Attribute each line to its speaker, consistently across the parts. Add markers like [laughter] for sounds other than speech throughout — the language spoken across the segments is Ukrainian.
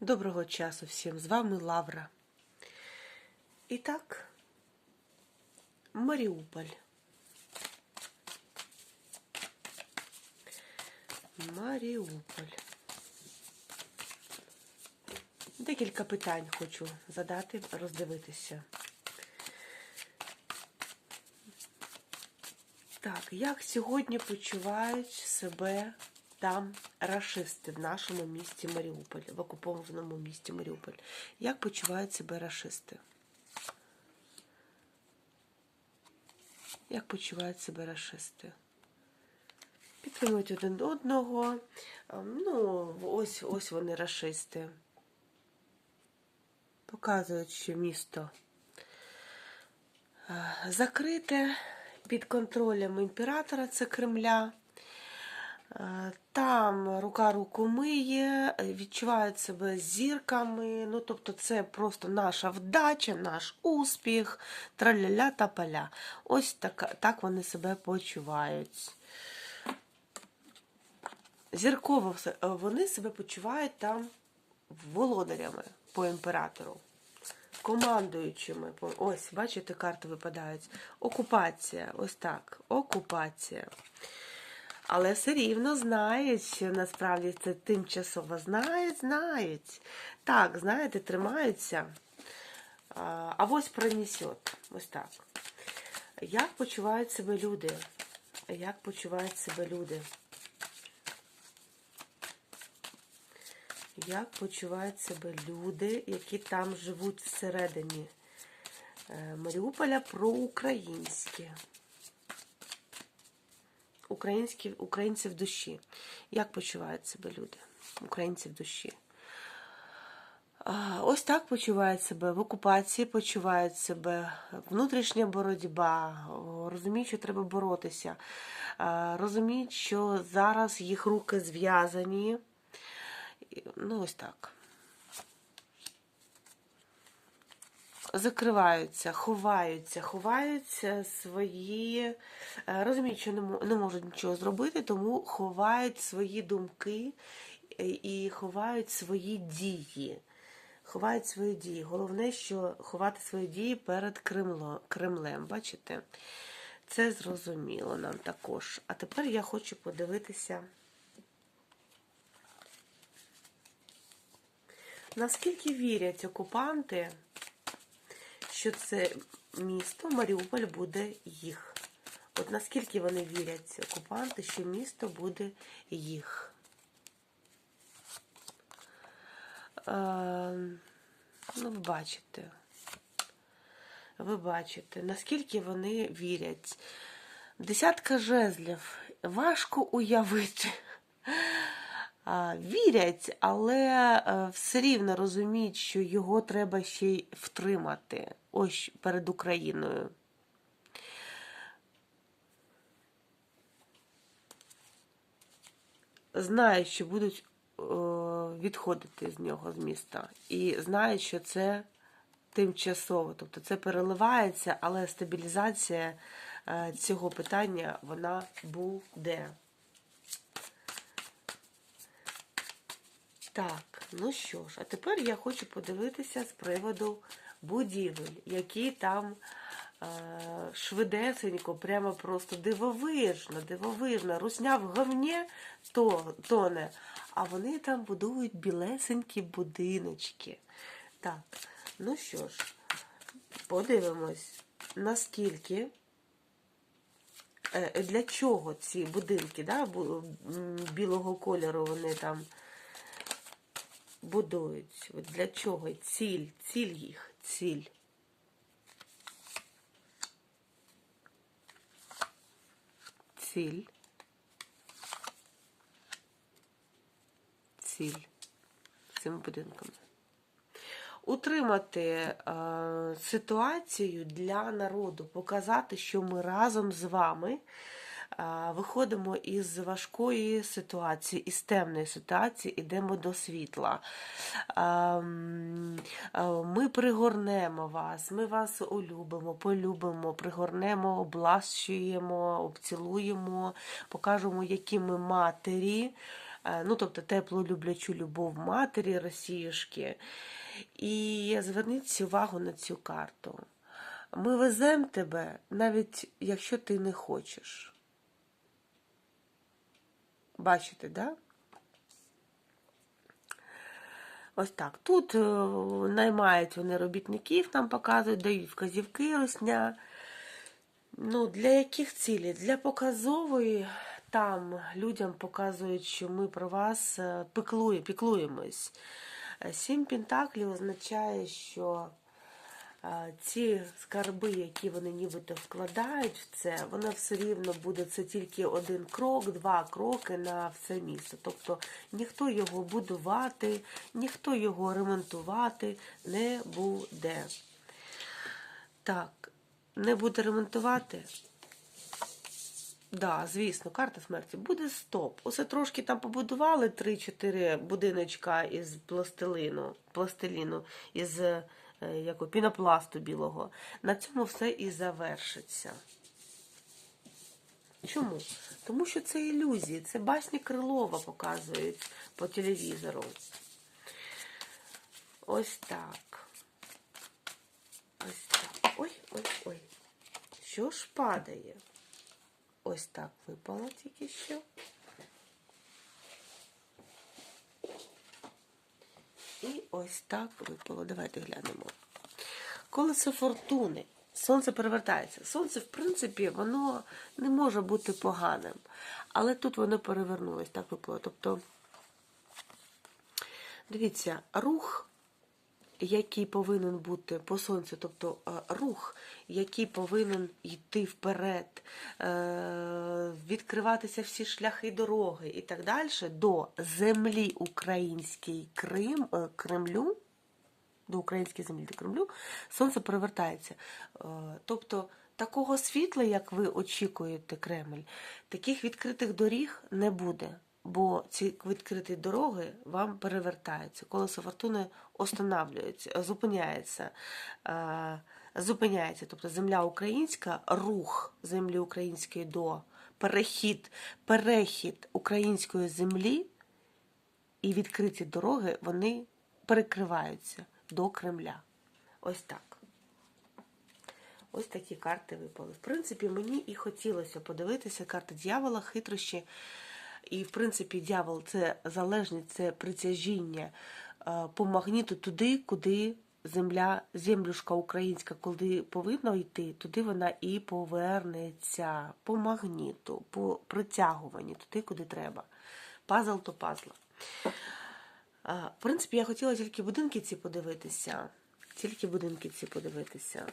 Speaker 1: Доброго часу всім! З вами Лавра. І так, Маріуполь. Маріуполь. Декілька питань хочу задати, роздивитися. Так, як сьогодні почувають себе там рашисти в нашому місті Маріуполь, в окупованому місті Маріуполь? Як почувають себе рашисти? Як почувають себе рашисти? Підтримують один одного. Ем, Ну, ось ось вони рашисти. Показують, що місто е, закрите під контролем імператора, це Кремля. Е, Там рука руку миє, відчувають себе зірками. Ну, тобто, це просто наша вдача, наш успіх, траля-ля та поля. Ось так, так вони себе почувають. Зірково е, вони себе почувають там володарями по імператору, командуючими. Ось, бачите, карти випадають. Окупація, ось так. Окупація. Але все рівно знають, що насправді це тимчасово. Знають, знають. Так, знаєте, тримаються. А ось пронесет. Ось так. Як почувають себе люди? Як почувають себе люди? Як почувають себе люди, які там живуть всередині е, Маріуполя проукраїнські? Українські, в душі. Як почувають себе люди? Українці в душі. Ось так почувають себе в окупації, почувають себе внутрішня боротьба, розуміють, що треба боротися, розуміють, що зараз їх руки зв'язані. Ну, ось так. Закриваються, ховаються, ховаються свої, е, розуміють, що не можуть нічого зробити, тому ховають свої думки е, і ховають свої дії. Ховають свої дії. Головне, що ховати свої дії перед Кремло, Кремлем. Бачите? Це зрозуміло нам також. А тепер я хочу подивитися. Наскільки вірять окупанти, що це місто Маріуполь буде їх? От наскільки вони вірять, окупанти, що місто буде їх? Е, ну, ви бачите. Ви бачите, наскільки вони вірять. Десятка жезлів. Важко уявити. Вірять, але е, все рівно розуміють, що його треба ще й втримати ось перед Україною. Знають, що будуть е, відходити з нього, з міста. І знають, що це тимчасово. Тобто це переливається, але стабілізація е, цього питання вона буде. Так, ну що ж, а тепер я хочу подивитися з приводу будівель, які там е, швидесенько, прямо просто дивовижно, дивовижно. Русня в говні то, тоне, а вони там будують білесенькі будиночки. Так, ну що ж, подивимось, наскільки. е, Для чого ці будинки да, білого кольору вони там будують. От Для чого? Ціль, ціль їх, ціль. Ціль. Ціль цими будинками. Утримати е, ситуацію для народу, показати, що ми разом з вами виходимо із важкої ситуації, із темної ситуації, йдемо до світла. Ми пригорнемо вас, ми вас улюбимо, полюбимо, пригорнемо, облащуємо, обцілуємо, покажемо, які ми матері. Ну, тобто теплу люблячу любов матері Росіюшки. І зверніть увагу на цю карту. Ми веземо тебе, навіть якщо ти не хочеш. Бачите, да? Ось так. Тут е, наймають вони робітників, там показують, дають вказівки росня. Ну, для яких цілей? Для показової там людям показують, що ми про вас е, піклує, піклуємось. Сім пентаклів означає, що ці скарби, які вони нібито вкладають в це, воно все рівно буде це тільки один крок, два кроки на все місто. Тобто ніхто його будувати, ніхто його ремонтувати не буде. Так, не буде ремонтувати. Да, звісно, карта смерті буде стоп. Усе трошки там побудували 3-4 будиночка із пластилину, пластиліну, із е, яко, пінопласту білого. На цьому все і завершиться. Чому? Тому що це ілюзії, це басні Крилова показують по телевізору. Ось так. Ось так. Ой, ой, ой. Що ж падає? Ось так випало тільки що. І ось так випало. Давайте глянемо. Колесо фортуни. Сонце перевертається. Сонце, в принципі, воно не може бути поганим. Але тут воно перевернулось, так випало. Тобто, дивіться, рух який повинен бути по сонцю, тобто е, рух, який повинен йти вперед, е, відкриватися всі шляхи дороги і так далі, до землі української Крим, е, Кремлю, до української землі до Кремлю, сонце перевертається. Тобто такого світла, як ви очікуєте, Кремль, таких відкритих доріг не буде. Бо ці відкриті дороги вам перевертаються. Колесо фортуни останавлюється, зупиняється. е, Зупиняється. Тобто земля українська, рух землі української до перехід, перехід української землі і відкриті дороги вони перекриваються до Кремля. Ось так. Ось такі карти випали. В принципі, мені і хотілося подивитися карти дьявола, хитрощі. І, в принципі, дьявол це залежність, це притяжіння е, по магніту туди, куди земля, землюшка українська, куди повинна йти, туди вона і повернеться по магніту, по притягуванні, туди, куди треба. Пазл то пазла. Е, В принципі, я хотіла тільки будинки ці подивитися. Тільки будинки ці подивитися.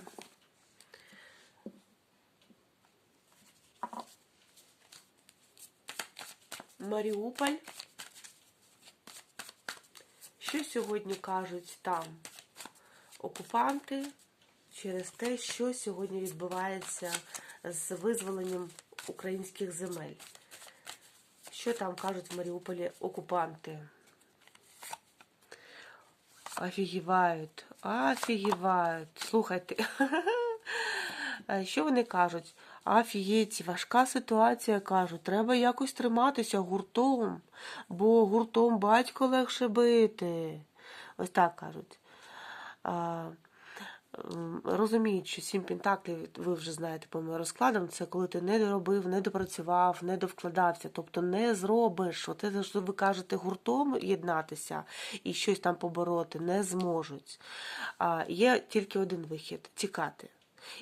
Speaker 1: Маріуполь. Що сьогодні кажуть там окупанти через те, що сьогодні відбувається з визволенням українських земель? Що там кажуть в Маріуполі окупанти? Офігівають, офігівають. Слухайте. [laughs] Що вони кажуть? Офігеть, важка ситуація, кажуть. Треба якось триматися гуртом, бо гуртом батько легше бити. Ось так кажуть. Розуміють, що сім пентаклів, ви вже знаєте по моїм розкладам, це коли ти не доробив, не допрацював, не довкладався, тобто не зробиш. Оте, що ви кажете, гуртом єднатися і щось там побороти, не зможуть. Є тільки один вихід тікати.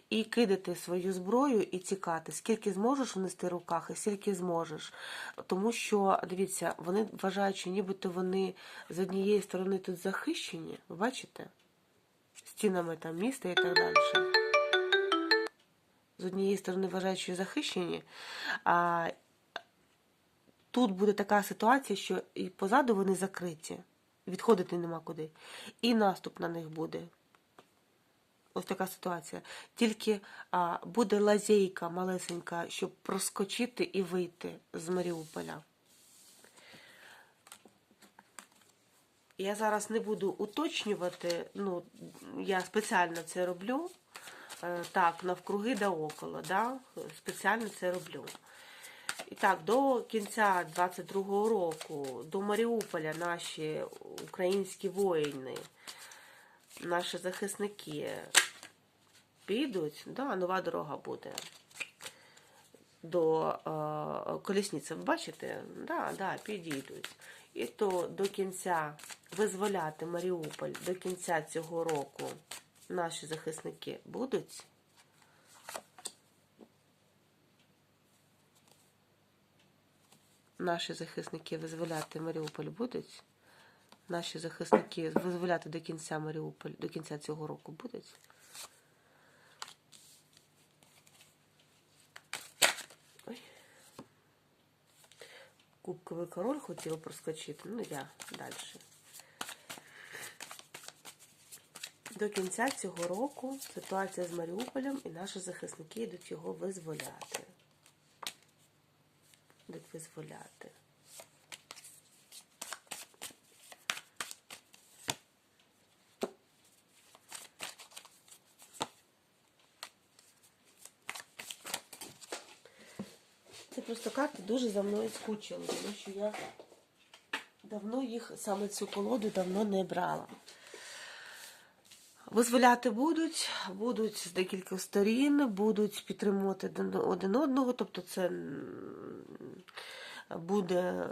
Speaker 1: І кидати свою зброю і тікати. Скільки зможеш внести в руках, і скільки зможеш. Тому що, дивіться, вони вважають, що нібито вони з однієї сторони тут захищені, ви бачите? Стінами там міста і так далі. З однієї сторони вважають, що захищені, а тут буде така ситуація, що і позаду вони закриті. Відходити нема куди. І наступ на них буде. Ось така ситуація. Тільки а, буде лазейка малесенька, щоб проскочити і вийти з Маріуполя. Я зараз не буду уточнювати, ну, я спеціально це роблю. Е, Так, навкруги да около, да? спеціально це роблю. І так, до кінця 22-го року до Маріуполя наші українські воїни, наші захисники підуть, да, нова дорога буде до е, колісниці. Бачите? Да, да, підійдуть. І то до кінця визволяти Маріуполь до кінця цього року наші захисники будуть. Наші захисники визволяти Маріуполь будуть. Наші захисники визволяти до кінця Маріуполь, до кінця цього року будуть. Кубковий король хотів проскочити. Ну, я далі. До кінця цього року ситуація з Маріуполем і наші захисники йдуть його визволяти. Йдуть визволяти. Просто карти дуже за мною скучили, тому що я давно їх, саме цю колоду давно не брала. Визволяти будуть, будуть з декількох сторін, будуть підтримувати один- одного, тобто це буде.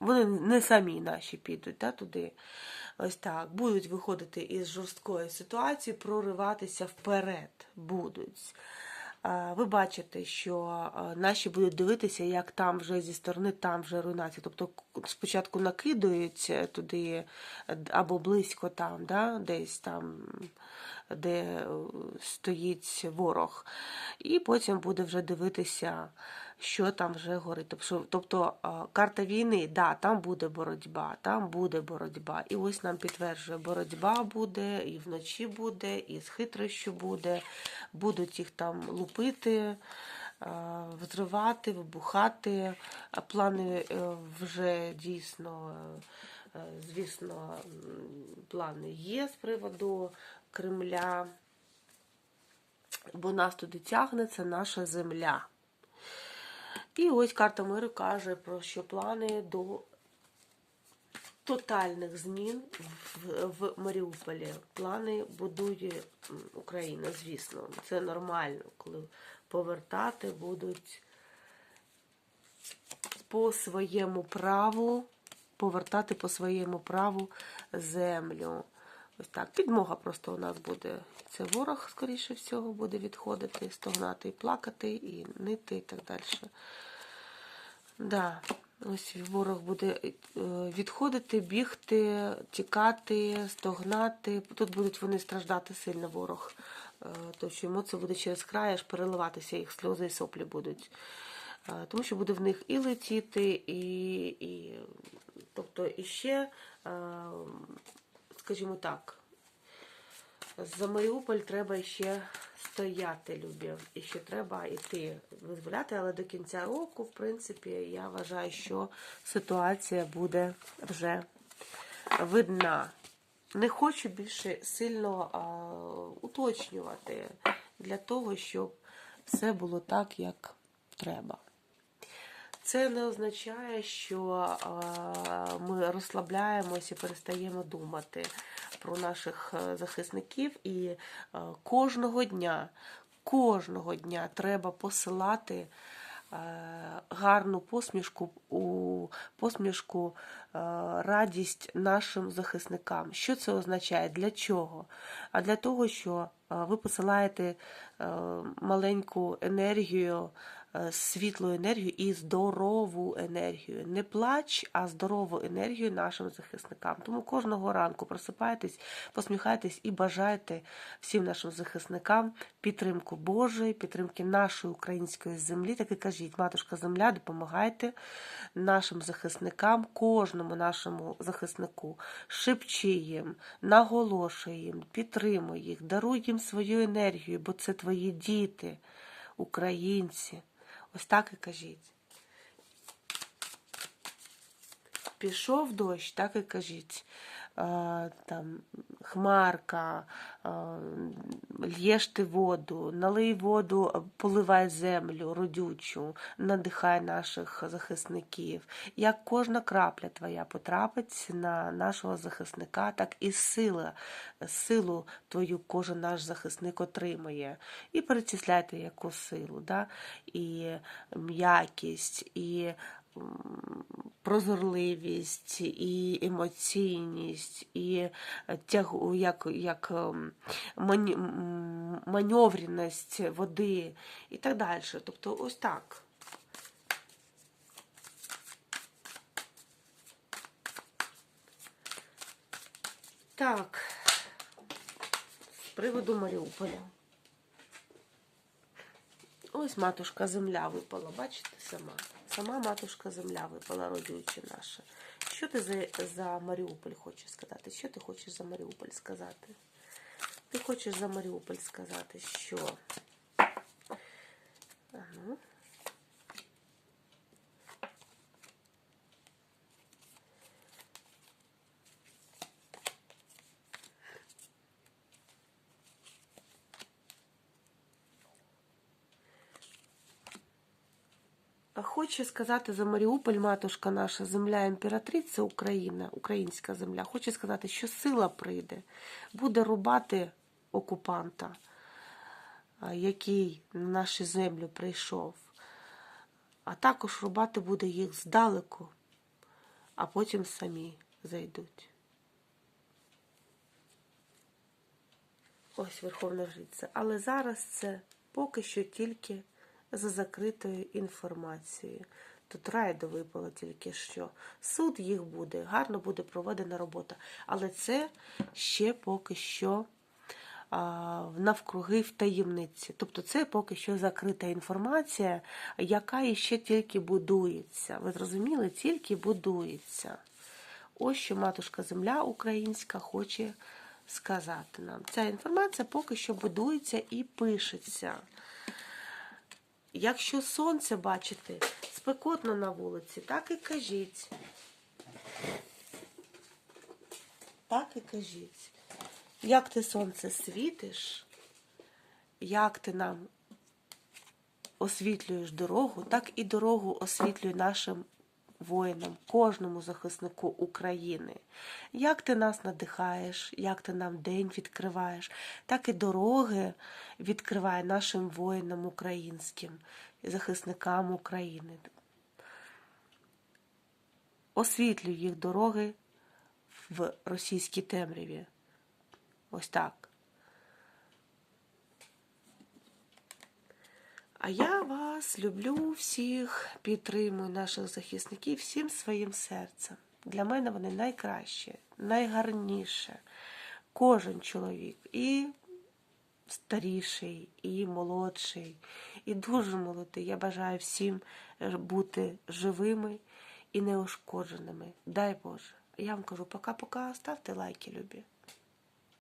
Speaker 1: Вони не самі наші підуть да, туди. Ось так. Будуть виходити із жорсткої ситуації, прориватися вперед. Будуть. Ви бачите, що наші будуть дивитися, як там вже зі сторони, там вже руйнація. Тобто спочатку накидують туди е, або близько там, да, десь там, де е, стоїть ворог, і потім буде вже дивитися, що там вже горить. Тобто, тобто карта війни, да, там буде боротьба, там буде боротьба. І ось нам підтверджує, боротьба буде, і вночі буде, і з хитрощю буде, будуть їх там лупити. Взривати, вибухати. Плани е, вже дійсно, е, звісно, плани є з приводу Кремля, бо нас туди тягне, це наша земля. І ось карта миру каже про що плани до тотальних змін в, в Маріуполі. Плани будує Україна, звісно. Це нормально, коли повертати будуть по своєму праву, повертати по своєму праву землю. Ось так. Підмога просто у нас буде. Це ворог, скоріше всього, буде відходити, стогнати і плакати, і нити, і так далі. Да. Ось ворог буде е, відходити, бігти, тікати, стогнати. Тут будуть вони страждати сильно ворог. Е, Тому що емоції буде через край, аж переливатися, їх сльози і соплі будуть. Е, Тому що буде в них і летіти, і, і тобто іще, скажімо так, за Маріуполь треба ще стояти, любі. І ще треба йти визволяти, але до кінця року, в принципі, я вважаю, що ситуація буде вже видна. Не хочу більше сильно а, уточнювати для того, щоб все було так, як треба. Це не означає, що ми розслабляємося і перестаємо думати про наших е, захисників. І е, кожного дня, кожного дня треба посилати е, гарну посмішку у посмішку, радість нашим захисникам. Що це означає? Для чого? А для того, що ви посилаєте маленьку енергію, світлу енергію і здорову енергію. Не плач, а здорову енергію нашим захисникам. Тому кожного ранку просипайтесь, посміхайтесь і бажайте всім нашим захисникам підтримку Божої, підтримки нашої української землі. Так і кажіть, матушка земля, допомагайте нашим захисникам, кожному нашому захиснику, шепчи їм, наголошуй їм, підтримуй їх, даруй їм свою енергію, бо це твої діти, українці. Ось так і кажіть. пішов дощ, так і кажіть. Е, Там хмарка, е, л'єш ти воду, налий воду, поливай землю родючу, надихай наших захисників. Як кожна крапля твоя потрапить на нашого захисника, так і сила, силу твою кожен наш захисник отримує. І перечисляйте яку силу, да? і м'якість, і прозорливість, і емоційність, і тягу, як, як ем, маневреність води і так далі. Тобто ось так. Так, з приводу Маріуполя. Ось матушка земля випала, бачите сама? Сама матушка земля випала, родюча наша. Що ти за, за Маріуполь хочеш сказати? Що ти хочеш за Маріуполь сказати? Ти хочеш за Маріуполь сказати, що? А ну. Хоче сказати за Маріуполь, матушка наша, земля імператриця Україна, українська земля, хоче сказати, що сила прийде, буде рубати окупанта, який на нашу землю прийшов, а також рубати буде їх здалеку, а потім самі зайдуть. Ось Верховна Жриця. Але зараз це поки що тільки за закритою інформацією. Тут райду випало тільки що. Суд їх буде, гарно буде проведена робота. Але це ще поки що навкруги в таємниці. Тобто це поки що закрита інформація, яка іще тільки будується. Ви зрозуміли? Тільки будується. Ось що матушка Земля українська хоче сказати нам. Ця інформація поки що будується і пишеться. Якщо сонце бачите спекотно на вулиці, так і кажіть. Так і кажіть. Як ти сонце світиш, як ти нам освітлюєш дорогу, так і дорогу освітлюй нашим воїнам, кожному захиснику України. Як ти нас надихаєш, як ти нам день відкриваєш, так і дороги відкриває нашим воїнам українським, захисникам України. Освітлюй їх дороги в російській темряві. Ось так. А я вас люблю всіх, підтримую наших захисників всім своїм серцем. Для мене вони найкращі, найгарніше. Кожен чоловік, і старіший, і молодший, і дуже молодий. Я бажаю всім бути живими і неушкодженими. Дай Боже. Я вам кажу пока-пока, ставте лайки, любі.